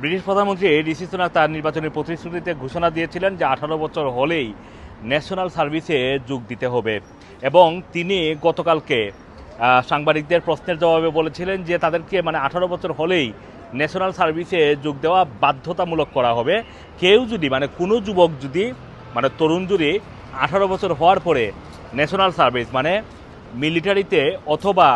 British প্রধানমন্ত্রী ঋষি Sunak তার নির্বাচনী প্রতিশ্রুতিতে ঘোষণা দিয়েছিলেন যে আঠারো বছর হলেই ন্যাশনাল সার্ভিসে যোগ দিতে হবে। এবং তিনি গতকালকে সাংবাদিকদের প্রশ্নের জবাবে বলেছিলেন যে তাদেরকে মানে আঠারো বছর হলেই ন্যাশনাল সার্ভিসে যোগ দেওয়া বাধ্যতামূলক করা হবে। কেউ যদি মানে কোনো যুবক যদি মানে তরুণ যদি আঠারো বছর হওয়ার পরে ন্যাশনাল সার্ভিস মানে মিলিটারিতে অথবা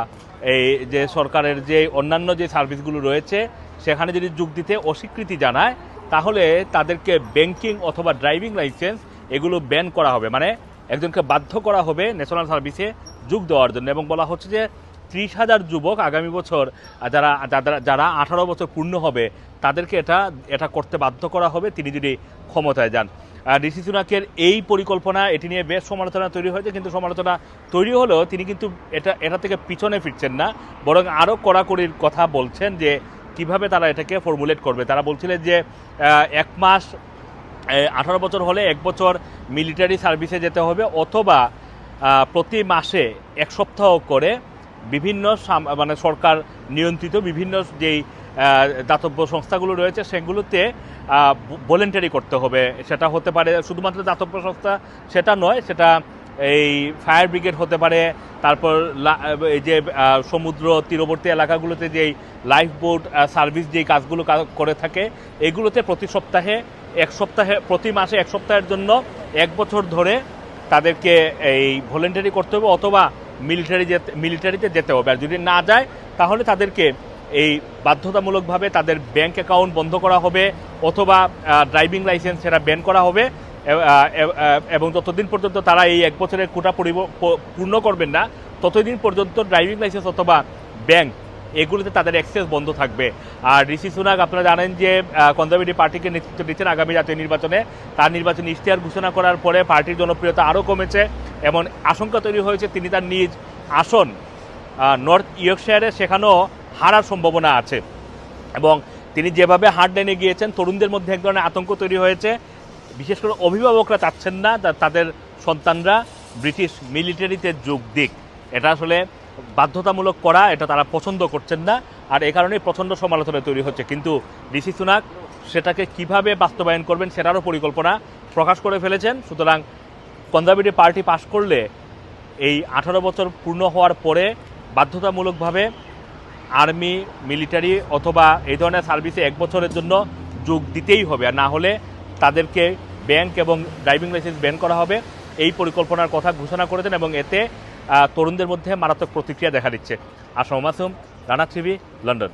এই যে সরকারের যে অন্যান্য যে সার্ভিসগুলো রয়েছে সেখানে যদি যোগ দিতে অস্বীকৃতি জানায়, তাহলে তাদেরকে ব্যাংকিং অথবা ড্রাইভিং লাইসেন্স এগুলো ব্যান করা হবে। মানে একজনকে বাধ্য করা হবে ন্যাশনাল সার্ভিসে যোগ দেওয়ার জন্য এবং বলা হচ্ছে যে ত্রিশ হাজার যুবক আগামী বছর যারা যারা- যারা আঠারো বছর পূর্ণ হবে, তাদেরকে এটা এটা করতে বাধ্য করা হবে, তিনি যদি ক্ষমতায় যান। ঋষি সুনাকের এই পরিকল্পনা, এটি নিয়ে বেশ সমালোচনা তৈরি হয়েছে, কিন্তু সমালোচনা তৈরি হলেও তিনি কিন্তু এটা এটা থেকে পিছনে ফিরছেন না, বরং আরও কড়াকড়ির কথা বলছেন যে কীভাবে তারা এটাকে ফর্মুলেট করবে? তারা বলছিলেন যে এক মাস আঠারো বছর হলে এক বছর মিলিটারি সার্ভিসে যেতে হবে, অথবা প্রতি মাসে এক সপ্তাহ করে বিভিন্ন মানে সরকার নিয়ন্ত্রিত বিভিন্ন যেই দাতব্য সংস্থাগুলো রয়েছে, সেগুলোতে ভলেন্টারি করতে হবে। সেটা হতে পারে শুধুমাত্র দাতব্য সংস্থা, সেটা নয়, সেটা এই ফায়ার ব্রিগেড হতে পারে, তারপর এই যে সমুদ্র, তীরবর্তী এলাকাগুলোতে যেই লাইফ বোট সার্ভিস যেই কাজগুলো করে থাকে, এগুলোতে প্রতি সপ্তাহে, এক সপ্তাহে, প্রতি মাসে এক সপ্তাহের জন্য এক বছর ধরে তাদেরকে এই ভলেন্টারি করতে হবে অথবা মিলিটারি যেতে মিলিটারিতে যেতে হবে। আর যদি না যায়, তাহলে তাদেরকে এই বাধ্যতামূলকভাবে তাদের ব্যাংক অ্যাকাউন্ট বন্ধ করা হবে অথবা ড্রাইভিং লাইসেন্স সেটা ব্যান করা হবে। এবং ততদিন পর্যন্ত তারা এই এক বছরের কোটা পূর্ণ করবেন না, ততদিন পর্যন্ত ড্রাইভিং লাইসেন্স অথবা ব্যাংক এগুলোতে তাদের অ্যাক্সেস বন্ধ থাকবে। আর ঋষি সুনাক আপনারা জানেন যে কনজারভেটিভ পার্টিকে নেতৃত্ব দিচ্ছেন আগামী জাতীয় নির্বাচনে। তার নির্বাচনী ইশতেহার ঘোষণা করার পরে পার্টির জনপ্রিয়তা আরও কমেছে এমন আশঙ্কা তৈরি হয়েছে তিনি তার নিজ আসন নর্থ ইয়র্কশায়ারে সেখানেও হারার সম্ভাবনা আছে। এবং তিনি যেভাবে হার্ড লাইনে গিয়েছেন, তরুণদের মধ্যে এক ধরনের আতঙ্ক তৈরি হয়েছে। বিশেষ করে অভিভাবকরা চাচ্ছেন না তাদের সন্তানরা ব্রিটিশ মিলিটারিতে যোগ দিক। এটা আসলে বাধ্যতামূলক করা, এটা তারা পছন্দ করছেন না, আর এ কারণেই প্রচণ্ড সমালোচনা তৈরি হচ্ছে। কিন্তু ঋষি সুনাক সেটাকে কীভাবে বাস্তবায়ন করবেন সেটারও পরিকল্পনা প্রকাশ করে ফেলেছেন। সুতরাং কনজারভেটিভ পার্টি পাশ করলে এই আঠারো বছর পূর্ণ হওয়ার পরে বাধ্যতামূলকভাবে আর্মি, মিলিটারি অথবা এই ধরনের সার্ভিসে এক বছরের জন্য যোগ দিতেই হবে। আর না হলে তাদেরকে ব্যাংক এবং ড্রাইভিং লাইসেন্স ব্যান করা হবে। এই পরিকল্পনার কথা ঘোষণা করেছেন এবং এতে তরুণদের মধ্যে মারাত্মক প্রতিক্রিয়া দেখা দিচ্ছে। Assam Masum, Rana TV, London.